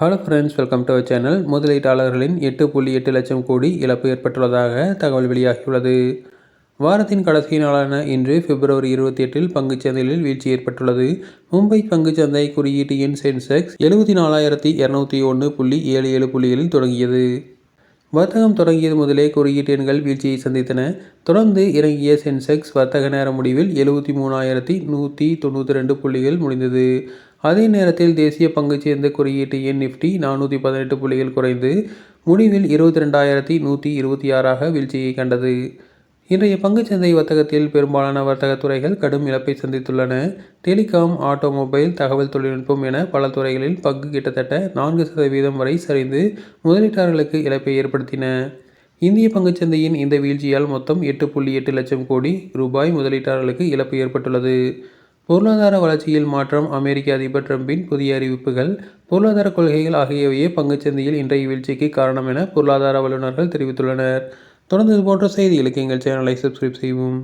Hello friends welcome to our channel முதலீட்டாளர்களின் எட்டு புள்ளி எட்டு லட்சம் கோடி இழப்பு ஏற்பட்டுள்ளதாக தகவல் வெளியாகியுள்ளது. வாரத்தின் கடைசி நாளான இன்று பிப்ரவரி இருபத்தி எட்டில் பங்குச்சந்தையில் வீழ்ச்சி ஏற்பட்டுள்ளது. மும்பை பங்குச்சந்தை குறியீட்டு எண் சென்செக்ஸ் எழுபத்தி நாலாயிரத்தி இரநூத்தி ஒன்று புள்ளி ஏழு ஏழு புள்ளிகளில் தொடங்கியது. வர்த்தகம் தொடங்கியது முதலே குறியீட்டு எண்கள் வீழ்ச்சியை சந்தித்தன. தொடர்ந்து இறங்கிய சென்செக்ஸ் வர்த்தக நேர முடிவில் எழுபத்தி மூணாயிரத்தி நூற்றி தொண்ணூற்றி ரெண்டு புள்ளிகள் முடிந்தது. அதே நேரத்தில் தேசிய பங்கு சேர்ந்த குறியீட்டு எண் நிஃப்டி நானூற்றி பதினெட்டு புள்ளிகள் குறைந்து முடிவில் இருபத்தி ரெண்டாயிரத்தி நூற்றி இருபத்தி ஆறாக வீழ்ச்சியை கண்டது. இன்றைய பங்குச்சந்தை வர்த்தகத்தில் பெரும்பாலான வர்த்தகத் துறைகள் கடும் இழப்பை சந்தித்துள்ளன. டெலிகாம் ஆட்டோமொபைல் தகவல் தொழில்நுட்பம் என பல துறைகளில் பங்கு கிட்டத்தட்ட நான்கு சதவீதம் வரை சரிந்து முதலீட்டாளர்களுக்கு இழப்பை ஏற்படுத்தின. இந்திய பங்குச்சந்தையின் இந்த வீழ்ச்சியால் மொத்தம் எட்டு புள்ளி எட்டு லட்சம் கோடி ரூபாய் முதலீட்டாளர்களுக்கு இழப்பு ஏற்பட்டுள்ளது. பொருளாதார வளர்ச்சியில் மாற்றம் அமெரிக்க அதிபர் ட்ரம்பின் புதிய அறிவிப்புகள். பொருளாதார கொள்கைகள் ஆகியவையே பங்குச்சந்தையில் இன்றைய வீழ்ச்சிக்கு காரணம் என பொருளாதார வல்லுநர்கள் தெரிவித்துள்ளனர். தொடர்ந்து இது போன்ற செய்திகளுக்கு எங்கள் சேனலை சப்ஸ்கிரைப் செய்வோம்